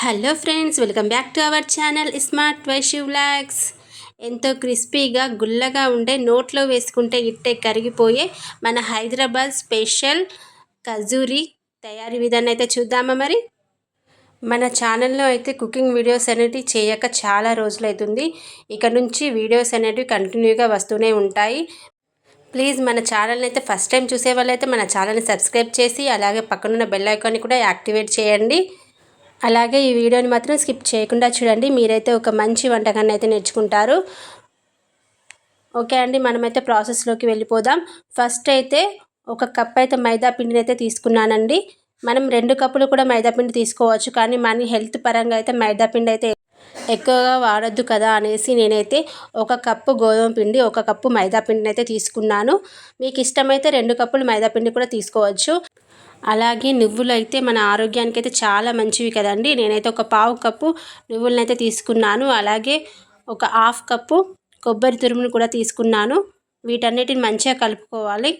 Hello friends welcome back to our channel smart Vaishu vlogs ఎంతో క్రిస్పీగా గుల్లగా ఉండే నోట్లో వేసుకుంటే ఇట్టే కరిగిపోయే మన హైదరాబాద్ స్పెషల్ కజూరి తయారీ విధానం అయితే చూద్దామా మరి? మన ఛానల్లో అయితే కుకింగ్ వీడియోస్ అనేవి చేయక చాలా రోజులైతుంది. ఇక నుంచి వీడియోస్ అనేటివి కంటిన్యూగా వస్తూనే ఉంటాయి. ప్లీజ్ మన ఛానల్ని అయితే ఫస్ట్ టైం చూసే వాళ్ళైతే మన ఛానల్ని సబ్స్క్రైబ్ చేసి అలాగే పక్కనున్న బెల్ ఐకాన్ని కూడా యాక్టివేట్ చేయండి. అలాగే ఈ వీడియోని మాత్రం స్కిప్ చేయకుండా చూడండి. మీరైతే ఒక మంచి వంటకాన్ని అయితే నేర్చుకుంటారు. ఓకే అండి మనమైతే ప్రాసెస్లోకి వెళ్ళిపోదాం. ఫస్ట్ అయితే ఒక కప్ అయితే మైదా పిండిని అయితే తీసుకున్నానండి. మనం రెండు కప్పులు కూడా మైదా పిండి తీసుకోవచ్చు కానీ మన హెల్త్ పరంగా అయితే మైదా పిండి అయితే ఎక్కువగా వాడొద్దు కదా అనేసి నేనైతే ఒక కప్పు గోధుమ పిండి ఒక కప్పు మైదా పిండిని అయితే తీసుకున్నాను. మీకు ఇష్టమైతే రెండు కప్పులు మైదా పిండి కూడా తీసుకోవచ్చు. అలాగే నువ్వులు అయితే మన ఆరోగ్యానికి అయితే చాలా మంచివి కదండి. నేనైతే ఒక పావు కప్పు నువ్వులను అయితే తీసుకున్నాను. అలాగే ఒక హాఫ్ కప్పు కొబ్బరి తురుమును కూడా తీసుకున్నాను. వీటన్నిటిని మంచిగా కలుపుకోవాలి.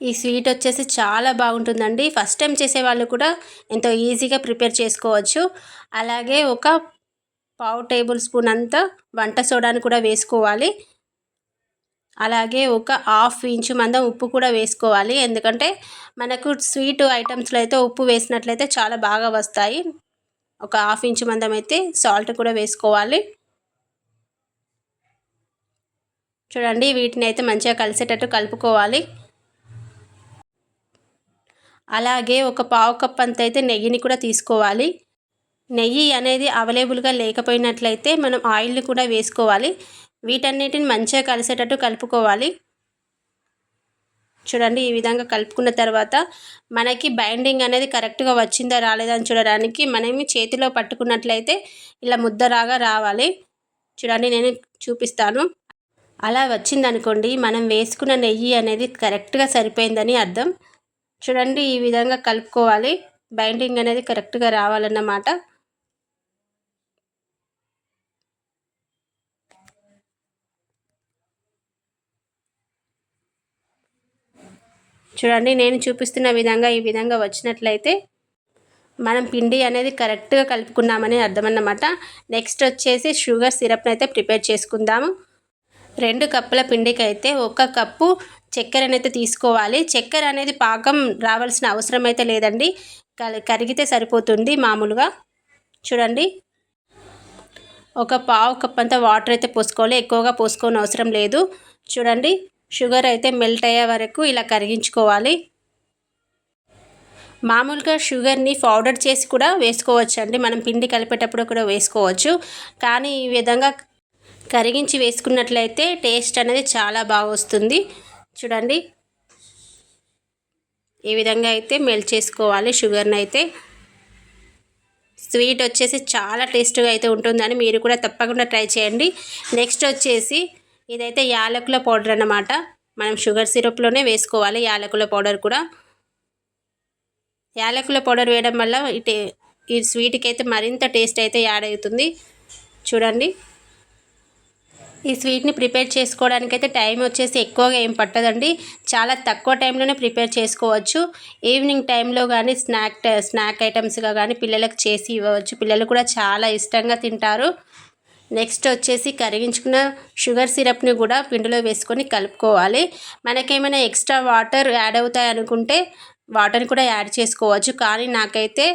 ఈ స్వీట్ వచ్చేసి చాలా బాగుంటుందండి. ఫస్ట్ టైం చేసే వాళ్ళు కూడా ఎంతో ఈజీగా ప్రిపేర్ చేసుకోవచ్చు. అలాగే ఒక పావు టేబుల్ స్పూన్ అంతా వంట సోడాను కూడా వేసుకోవాలి. అలాగే ఒక హాఫ్ ఇంచు మందం ఉప్పు కూడా వేసుకోవాలి. ఎందుకంటే మనకు స్వీట్ ఐటమ్స్లో అయితే ఉప్పు వేసినట్లయితే చాలా బాగా వస్తాయి. ఒక హాఫ్ ఇంచు మందం అయితే సాల్ట్ కూడా వేసుకోవాలి. చూడండి వీటిని అయితే మంచిగా కలిసేటట్టు కలుపుకోవాలి. అలాగే ఒక పావు కప్ అంత అయితే నెయ్యిని కూడా తీసుకోవాలి. నెయ్యి అనేది అవైలబుల్గా లేకపోయినట్లయితే మనం ఆయిల్ని కూడా వేసుకోవాలి. వీటన్నిటిని మంచిగా కలిసేటట్టు కలుపుకోవాలి. చూడండి ఈ విధంగా కలుపుకున్న తర్వాత మనకి బైండింగ్ అనేది కరెక్ట్గా వచ్చిందా రాలేదా అని చూడడానికి మనమి చేతిలో పట్టుకున్నట్లయితే ఇలా ముద్దరాగా రావాలి. చూడండి నేను చూపిస్తాను. అలా వచ్చిందనుకోండి మనం వేసుకున్న నెయ్యి అనేది కరెక్ట్గా సరిపోయిందని అర్థం. చూడండి ఈ విధంగా కలుపుకోవాలి. బైండింగ్ అనేది కరెక్ట్గా రావాలన్నమాట. చూడండి నేను చూపిస్తున్న విధంగా ఈ విధంగా వచ్చినట్లయితే మనం పిండి అనేది కరెక్ట్గా కలుపుకున్నామని అర్థమన్నమాట. నెక్స్ట్ వచ్చేసి షుగర్ సిరప్ని అయితే ప్రిపేర్ చేసుకుందాము. రెండు కప్పుల పిండికి అయితే ఒక కప్పు చక్కెర అయితే తీసుకోవాలి. చక్కెర అనేది పాకం రావాల్సిన అవసరం అయితే లేదండి. కరిగితే సరిపోతుంది మామూలుగా. చూడండి. ఒక పావు కప్ అంతా వాటర్ అయితే పోసుకోవాలి. ఎక్కువగా పోసుకోని అవసరం లేదు. చూడండి. షుగర్ అయితే మెల్ట్ అయ్యే వరకు ఇలా కరిగించుకోవాలి. మామూలుగా షుగర్ని పౌడర్ చేసి కూడా వేసుకోవచ్చు అండి మనం పిండి కలిపేటప్పుడు కూడా వేసుకోవచ్చు. కానీ ఈ విధంగా కరిగించి వేసుకున్నట్లయితే టేస్ట్ అనేది చాలా బాగా వస్తుంది. చూడండి. ఈ విధంగా అయితే మెల్ట్ చేసుకోవాలి షుగర్ని అయితే. స్వీట్ వచ్చేసి చాలా టేస్ట్గా అయితే ఉంటుందని మీరు కూడా తప్పకుండా ట్రై చేయండి. నెక్స్ట్ వచ్చేసి ఇదైతే యాలకుల పౌడర్ అన్నమాట. మనం షుగర్ సిరప్లోనే వేసుకోవాలి యాలకుల పౌడర్ కూడా. యాలకుల పౌడర్ వేయడం వల్ల ఇటే ఈ స్వీట్కి అయితే మరింత టేస్ట్ అయితే యాడ్ అవుతుంది. చూడండి. ఈ స్వీట్ని ప్రిపేర్ చేసుకోవడానికి అయితే టైం వచ్చేసి ఎక్కువగా ఏం పట్టదండి. చాలా తక్కువ టైంలోనే ప్రిపేర్ చేసుకోవచ్చు. ఈవినింగ్ టైంలో కానీ స్నాక్ స్నాక్ ఐటమ్స్గా కానీ పిల్లలకు చేసి ఇవ్వవచ్చు. పిల్లలు కూడా చాలా ఇష్టంగా తింటారు. నెక్స్ట్ వచ్చేసి కరిగించుకున్న షుగర్ సిరప్ని కూడా పిండిలో వేసుకొని కలుపుకోవాలి. మనకేమైనా ఎక్స్ట్రా వాటర్ యాడ్ అవుతాయి అనుకుంటే వాటర్ని కూడా యాడ్ చేసుకోవచ్చు. కానీ నాకైతే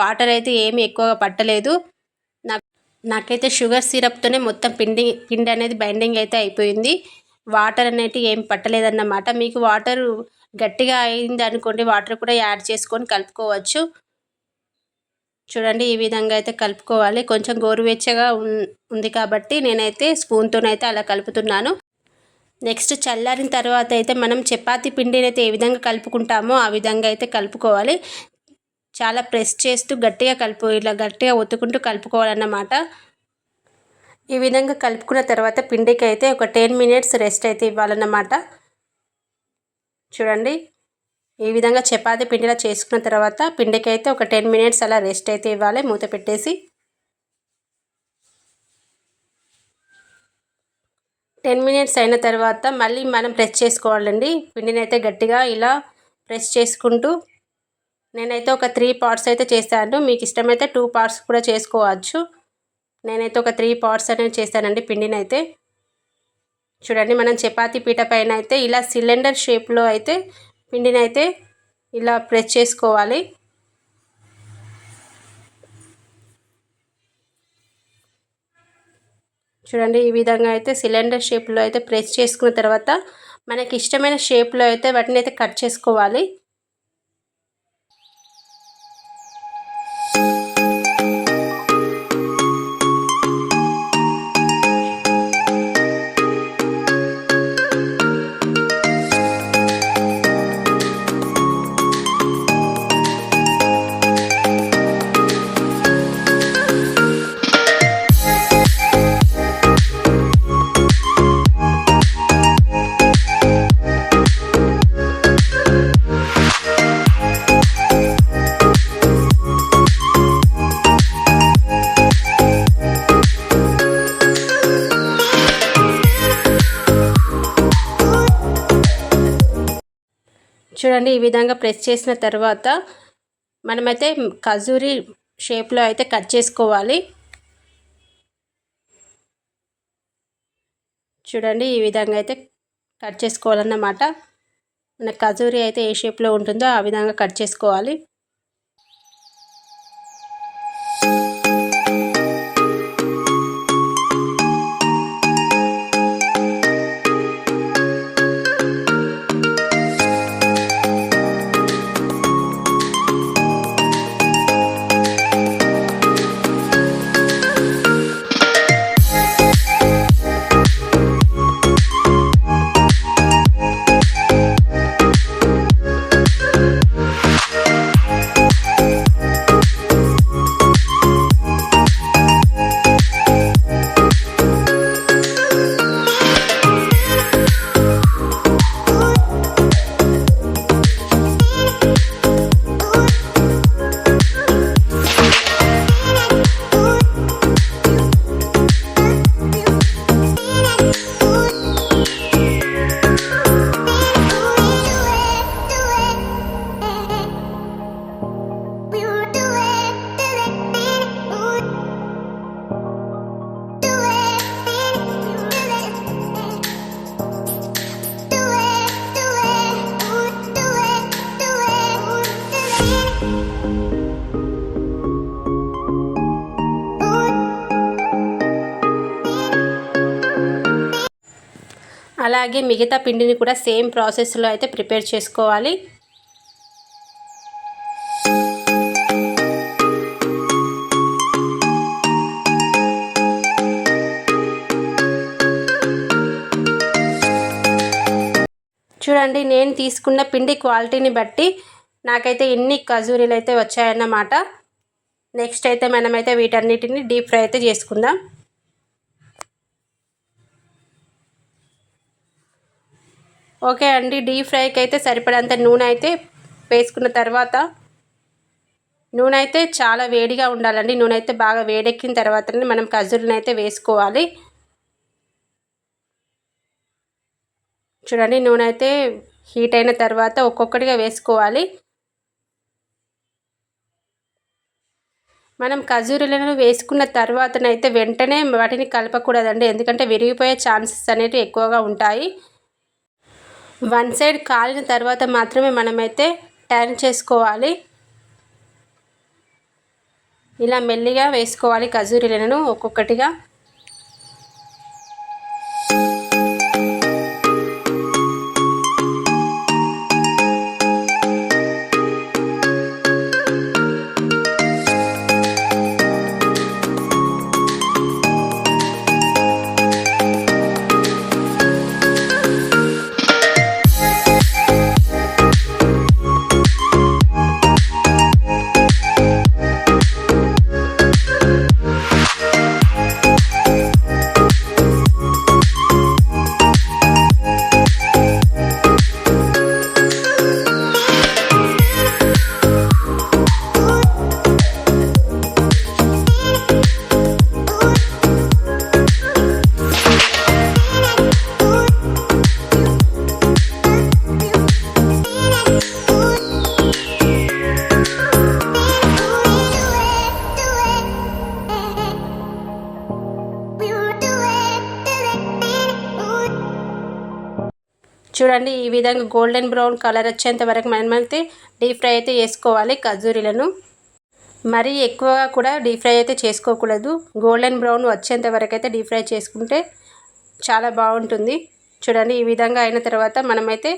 వాటర్ అయితే ఏమి ఎక్కువగా పట్టలేదు. నాకైతే షుగర్ సిరప్తోనే మొత్తం పిండి పిండి అనేది బైండింగ్ అయితే అయిపోయింది. వాటర్ అనేది ఏం పట్టలేదన్నమాట. మీకు వాటర్ గట్టిగా అయింది అనుకోండి వాటర్ కూడా యాడ్ చేసుకొని కలుపుకోవచ్చు. చూడండి ఈ విధంగా అయితే కలుపుకోవాలి. కొంచెం గోరువెచ్చగా ఉంది కాబట్టి నేనైతే స్పూన్తోనైతే అలా కలుపుతున్నాను. నెక్స్ట్ చల్లారిన తర్వాత అయితే మనం చపాతీ పిండిని అయితే ఏ విధంగా కలుపుకుంటామో ఆ విధంగా అయితే కలుపుకోవాలి. చాలా ప్రెస్ చేస్తూ గట్టిగా కలుపు ఇలా గట్టిగా ఒత్తుకుంటూ కలుపుకోవాలన్నమాట. ఈ విధంగా కలుపుకున్న తర్వాత పిండికి అయితే ఒక టెన్ మినిట్స్ రెస్ట్ అయితే ఇవ్వాలన్నమాట. చూడండి. ఈ విధంగా చపాతి పిండిలా చేసుకున్న తర్వాత పిండికి అయితే ఒక టెన్ మినిట్స్ అలా రెస్ట్ అయితే ఇవ్వాలి. మూత పెట్టేసి టెన్ మినిట్స్ అయిన తర్వాత మళ్ళీ మనం ప్రెస్ చేసుకోవాలండి. పిండిని అయితే గట్టిగా ఇలా ప్రెస్ చేసుకుంటూ నేనైతే ఒక త్రీ పార్ట్స్ అయితే చేశాను. మీకు ఇష్టమైతే టూ పార్ట్స్ కూడా చేసుకోవచ్చు. నేనైతే ఒక త్రీ పార్ట్స్ అనేవి చేశానండి పిండిని అయితే. చూడండి మనం చపాతీ పీట పైన అయితే ఇలా సిలిండర్ షేప్లో అయితే పిండిని అయితే ఇలా ప్రెస్ చేసుకోవాలి. చూడండి ఈ విధంగా అయితే సిలిండర్ షేప్లో అయితే ప్రెస్ చేసుకున్న తర్వాత మనకి ఇష్టమైన షేప్లో అయితే వాటిని అయితే కట్ చేసుకోవాలి. చూడండి ఈ విధంగా ప్రెస్ చేసిన తర్వాత మనమైతే ఖజూరి షేప్లో అయితే కట్ చేసుకోవాలి. చూడండి ఈ విధంగా అయితే కట్ చేసుకోవాలన్నమాట. మన ఖజూరి అయితే ఏ షేప్లో ఉంటుందో ఆ విధంగా కట్ చేసుకోవాలి. అలాగే మిగతా పిండిని కూడా సేమ్ ప్రాసెస్లో అయితే ప్రిపేర్ చేసుకోవాలి. చూడండి నేను తీసుకున్న పిండి క్వాలిటీని బట్టి నాకైతే ఎన్ని ఖజూరీలు అయితే వచ్చాయన్నమాట. నెక్స్ట్ అయితే మనమైతే వీటన్నిటిని డీప్ ఫ్రై అయితే చేసుకుందాం. ఓకే అండి డీప్ ఫ్రైకి అయితే సరిపడంత నూనె అయితే వేసుకున్న తర్వాత నూనె అయితే చాలా వేడిగా ఉండాలండి. నూనె అయితే బాగా వేడెక్కిన తర్వాతనే మనం ఖజూరిని అయితే వేసుకోవాలి. చూడండి నూనె అయితే హీట్ అయిన తర్వాత ఒక్కొక్కటిగా వేసుకోవాలి. మనం ఖజూరులను వేసుకున్న తర్వాతనైతే వెంటనే వాటిని కలపకూడదండి. ఎందుకంటే విరిగిపోయే ఛాన్సెస్ అనేవి ఎక్కువగా ఉంటాయి. వన్ సైడ్ కాలిన తర్వాత మాత్రమే మనమైతే టర్న్ చేసుకోవాలి. ఇలా మెల్లిగా వేసుకోవాలి ఖజూరీలను ఒక్కొక్కటిగా. చూడండి ఈ విధంగా గోల్డెన్ బ్రౌన్ కలర్ వచ్చేంత వరకు మనమైతే డీప్ ఫ్రై అయితే వేసుకోవాలి ఖజూరీలను. మరీ ఎక్కువగా కూడా డీప్ ఫ్రై అయితే చేసుకోకూడదు. గోల్డెన్ బ్రౌన్ వచ్చేంత వరకు అయితే డీప్ ఫ్రై చేసుకుంటే చాలా బాగుంటుంది. చూడండి ఈ విధంగా అయిన తర్వాత మనమైతే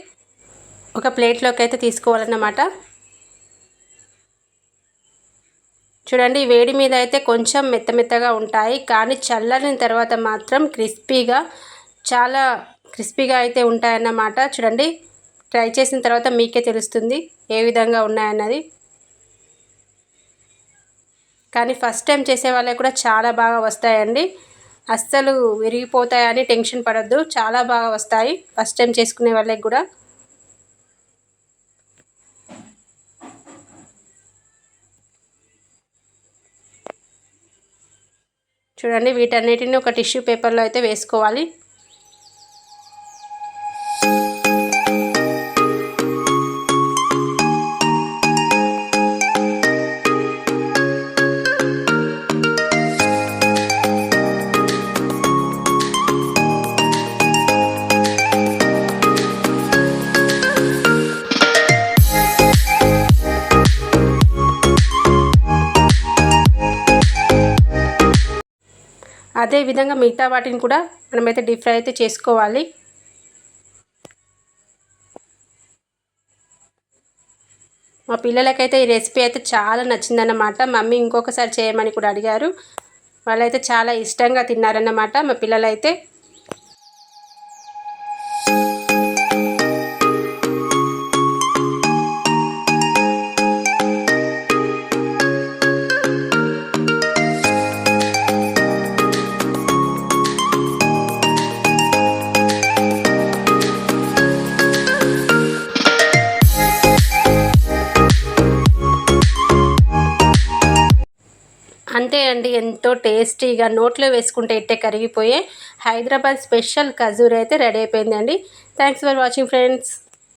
ఒక ప్లేట్లోకి అయితే తీసుకోవాలన్నమాట. చూడండి వేడి మీద అయితే కొంచెం మెత్త మెత్తగా ఉంటాయి. కానీ చల్లని తర్వాత మాత్రం క్రిస్పీగా చాలా క్రిస్పీగా అయితే ఉంటాయన్నమాట. చూడండి ట్రై చేసిన తర్వాత మీకే తెలుస్తుంది ఏ విధంగా ఉన్నాయన్నది. కానీ ఫస్ట్ టైం చేసే వాళ్ళకి కూడా చాలా బాగా వస్తాయండి. అస్సలు విరిగిపోతాయని టెన్షన్ పడద్దు. చాలా బాగా వస్తాయి. ఫస్ట్ టైం చేసుకునే వాళ్ళకి కూడా. చూడండి వీటన్నిటిని ఒక టిష్యూ పేపర్లో అయితే వేసుకోవాలి. అదే విధంగా మిగతా వాటిని కూడా మనమైతే డీప్ ఫ్రై అయితే చేసుకోవాలి. మా పిల్లలకైతే ఈ రెసిపీ అయితే చాలా నచ్చిందన్నమాట. మమ్మీ ఇంకొకసారి చేయమని కూడా అడిగారు. వాళ్ళైతే చాలా ఇష్టంగా తిన్నారన్నమాట మా పిల్లలైతే. అంతే అండి ఎంతో టేస్టీగా నోట్లో వేసుకుంటే ఇట్టే కరిగిపోయే హైదరాబాద్ స్పెషల్ ఖజూర్ అయితే రెడీ అయిపోయిందండి. Thanks for watching friends